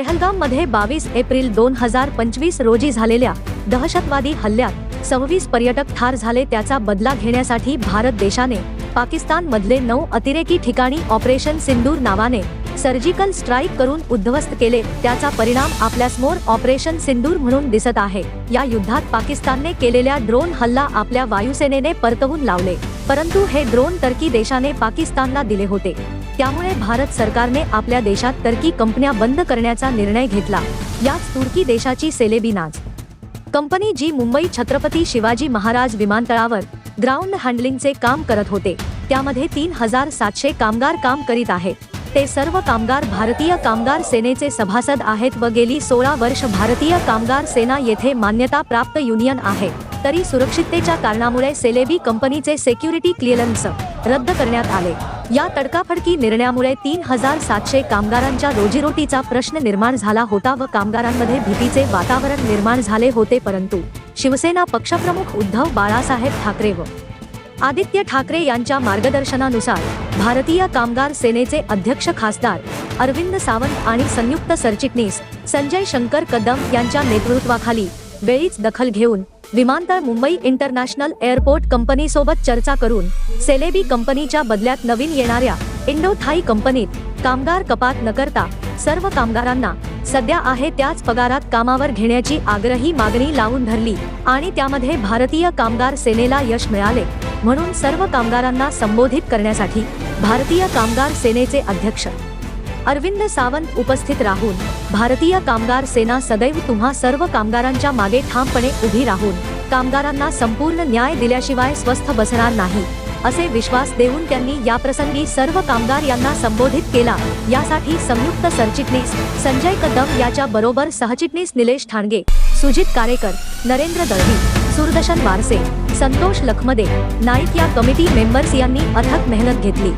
पेहलगाममध्ये बावीस एप्रिल दोन हजार पंचवीस रोजी झालेल्या दहशतवादी हल्ल्यात सव्वीस पर्यटक ठार झाले त्याचा बदला घेण्यासाठी भारत देशाने पाकिस्तान मधले नऊ अतिरेकी ठिकाणी ऑपरेशन सिंदूर नावाने सर्जिकल स्ट्राईक करून उद्ध्वस्त केले. त्याचा परिणाम आपल्यासमोर ऑपरेशन सिंदूर म्हणून दिसत आहे. या युद्धात पाकिस्तानने केलेल्या ड्रोन हल्ला आपल्या वायुसेनेने परतवून लावले. परंतु हे ड्रोन टर्की देशाने पाकिस्तानला दिले होते. त्यामुळे भारत सरकारने आपल्या देशात टर्की कंपन्या बंद करण्याचा निर्णय घेतला. याच तुर्की देशाची सेलेबिनाज कंपनी जी मुंबई छत्रपती शिवाजी महाराज विमानतळावर ग्राउंड हँडलिंगचे काम करत होते त्यामध्ये तीन हजार सातशे कामगार काम करीत आहेत ते सर्व कामगार भारतीय कामगार सेनेचे सभासद आहेत व गेली सोळा वर्ष भारतीय कामगार सेना येथे मान्यता प्राप्त युनियन आहे. तरी सुरक्षिततेच्या कारणामुळे सेलेबी कंपनीचे सेक्युरिटी क्लिअरन्स रद्द करण्यात आले. या तडकाफडकी निर्णयामुळे तीन हजार सातशे कामगारांच्या रोजीरोटीचा प्रश्न निर्माण झाला होता व कामगारांमध्ये भीतीचे वातावरण निर्माण झाले होते परंतु शिवसेना पक्षप्रमुख उद्धव बाळासाहेब ठाकरे व आदित्य ठाकरे यांच्या मार्गदर्शनानुसार भारतीय कामगार सेनेचे अध्यक्ष खासदार अरविंद सावंत आणि संयुक्त सरचिटणीस संजय शंकर कदम यांच्या नेतृत्वाखाली वेळीच दखल घेऊन विमानतळ मुंबई इंटरनॅशनल एअरपोर्ट कंपनीसोबत चर्चा करून सेलेबी कंपनीच्या बदल्यात नवीन येणाऱ्या इंडोथाई कंपनीत कामगार कपात न करता सर्व कामगारांना सध्या आहे त्याच पगारात कामावर घेण्याची आग्रही मागणी लावून धरली आणि त्यामध्ये भारतीय कामगार सेनेला यश मिळाले म्हणून सर्व कामगारांना संबोधित करण्यासाठी भारतीय कामगार सेनेचे अध्यक्ष अरविंद सावंत उपस्थित राहून भारतीय कामगार सेना सदैव तुम्हा सर्व कामगारांच्या मागे ठामपणे उभी राहून कामगारांना संपूर्ण न्याय दिल्याशिवाय स्वस्थ बसणार नाही असे विश्वास देऊन त्यांनी याप्रसंगी सर्व कामगार यांना संबोधित केला. यासाठी संयुक्त सरचिटणीस संजय कदम याच्या बरोबर सहचिटणीस निलेश ठाणगे सुजित कारेकर नरेंद्र दळवी सुरदर्शन वारसे संतोष लखमदे नाईक या कमिटी मेंबर्स यांनी अथक मेहनत घेतली.